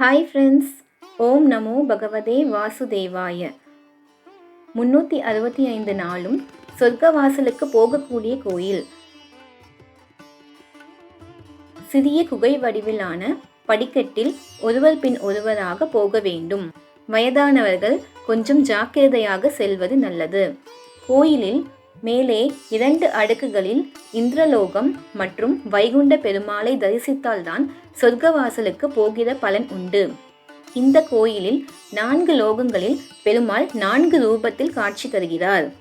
Hi friends ஓம் நமோ பகவதே வாசுதேவாய. முன்னூற்றி அறுபத்தி ஐந்து நாளும் சொர்க்கவாசலுக்கு போகக்கூடிய கோயில். சிறிய குகை வடிவிலான படிக்கட்டில் ஒருவர் பின் ஒருவராக போக வேண்டும். வயதானவர்கள் கொஞ்சம் ஜாக்கிரதையாக செல்வது நல்லது. கோயிலில் மேலே இரண்டு அடுக்குகளில் இந்திரலோகம் மற்றும் வைகுண்ட பெருமாளை தரிசித்தால்தான் சொர்க்கவாசலுக்கு போகிற பலன் உண்டு. இந்த கோயிலில் நான்கு லோகங்களில் பெருமாள் நான்கு ரூபத்தில் காட்சி தருகிறார்.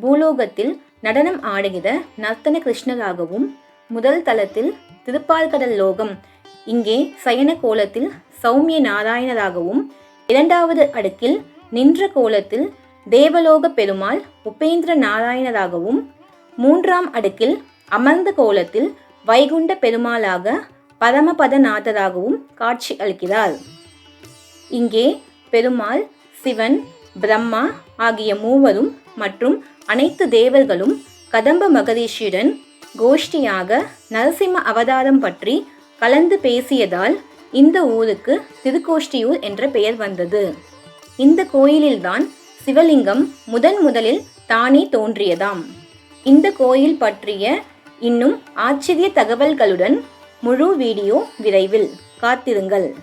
பூலோகத்தில் நடனம் ஆடுகிற நர்த்தன கிருஷ்ணராகவும் முதல் தளத்தில் திருப்பால்கடல் லோகம் இங்கே சயன கோலத்தில் சௌமிய நாராயணராகவும் இரண்டாவது அடுக்கில் நின்ற கோலத்தில் தேவலோக பெருமாள் உபேந்திர நாராயணராகவும் மூன்றாம் அடுக்கில் அமர்ந்த கோலத்தில் வைகுண்ட பெருமாளாக பரமபதநாதராகவும் காட்சி அளிக்கிறார். இங்கே பெருமாள் சிவன் பிரம்மா ஆகிய மூவரும் மற்றும் அனைத்து தேவர்களும் கதம்ப மகரிஷியுடன் கோஷ்டியாக நரசிம்ம அவதாரம் பற்றி கலந்து பேசியதால் இந்த ஊருக்கு திருக்கோஷ்டியூர் என்ற பெயர் வந்தது. இந்த கோயிலில்தான் சிவலிங்கம் முதன் முதலில் தானே தோன்றியதாம். இந்த கோயில் பற்றிய இன்னும் ஆச்சரிய தகவல்களுடன் முழு வீடியோ விரைவில் காத்திருங்கள்.